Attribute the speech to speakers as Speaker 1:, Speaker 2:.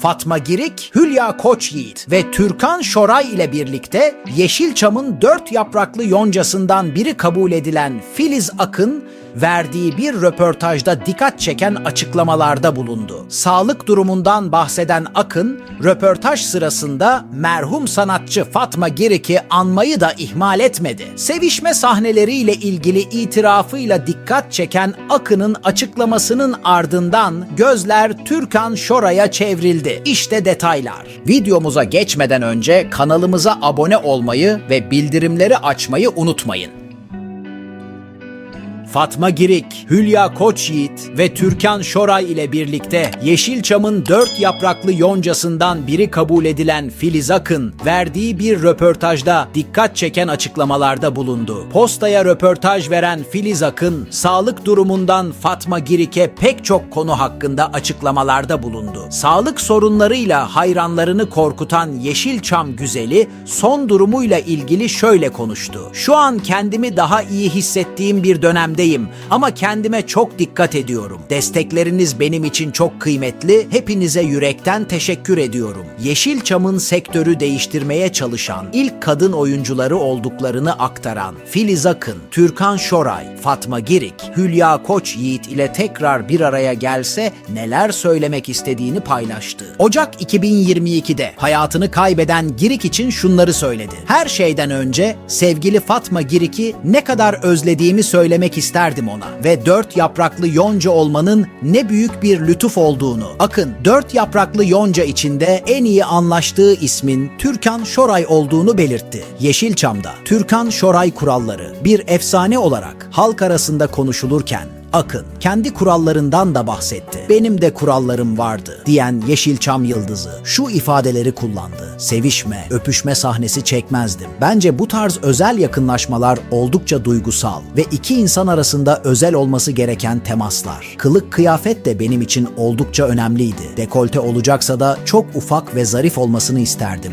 Speaker 1: Fatma Girik, Hülya Koçyiğit ve Türkan Şoray ile birlikte Yeşilçam'ın dört yapraklı yoncasından biri kabul edilen Filiz Akın, verdiği bir röportajda dikkat çeken açıklamalarda bulundu. Sağlık durumundan bahseden Akın, röportaj sırasında merhum sanatçı Fatma Girik'i anmayı da ihmal etmedi. Sevişme sahneleriyle ilgili itirafıyla dikkat çeken Akın'ın açıklamasının ardından gözler Türkan Şoray'a çevrildi. İşte detaylar. Videomuza geçmeden önce kanalımıza abone olmayı ve bildirimleri açmayı unutmayın. Fatma Girik, Hülya Koçyiğit ve Türkan Şoray ile birlikte Yeşilçam'ın dört yapraklı yoncasından biri kabul edilen Filiz Akın, verdiği bir röportajda dikkat çeken açıklamalarda bulundu. Postaya röportaj veren Filiz Akın, sağlık durumundan Fatma Girik'e pek çok konu hakkında açıklamalarda bulundu. Sağlık sorunlarıyla hayranlarını korkutan Yeşilçam güzeli son durumuyla ilgili şöyle konuştu. Şu an kendimi daha iyi hissettiğim bir dönemdeyim ama kendime çok dikkat ediyorum. Destekleriniz benim için çok kıymetli. Hepinize yürekten teşekkür ediyorum. Yeşilçam'ın sektörü değiştirmeye çalışan ilk kadın oyuncuları olduklarını aktaran Filiz Akın, Türkan Şoray, Fatma Girik, Hülya Koç Yiğit ile tekrar bir araya gelse neler söylemek istediğini paylaştı. Ocak 2022'de hayatını kaybeden Girik için şunları söyledi. Her şeyden önce sevgili Fatma Girik'i ne kadar özlediğimi söylemek isterdim ona ve dört yapraklı yonca olmanın ne büyük bir lütuf olduğunu. Akın dört yapraklı yonca içinde en iyi anlaştığı ismin Türkan Şoray olduğunu belirtti. Yeşilçam'da Türkan Şoray kuralları bir efsane olarak halk arasında konuşulurken Akın kendi kurallarından da bahsetti. Benim de kurallarım vardı diyen Yeşilçam yıldızı şu ifadeleri kullandı. Sevişme, öpüşme sahnesi çekmezdim. Bence bu tarz özel yakınlaşmalar oldukça duygusal ve iki insan arasında özel olması gereken temaslar. Kılık kıyafet de benim için oldukça önemliydi. Dekolte olacaksa da çok ufak ve zarif olmasını isterdim.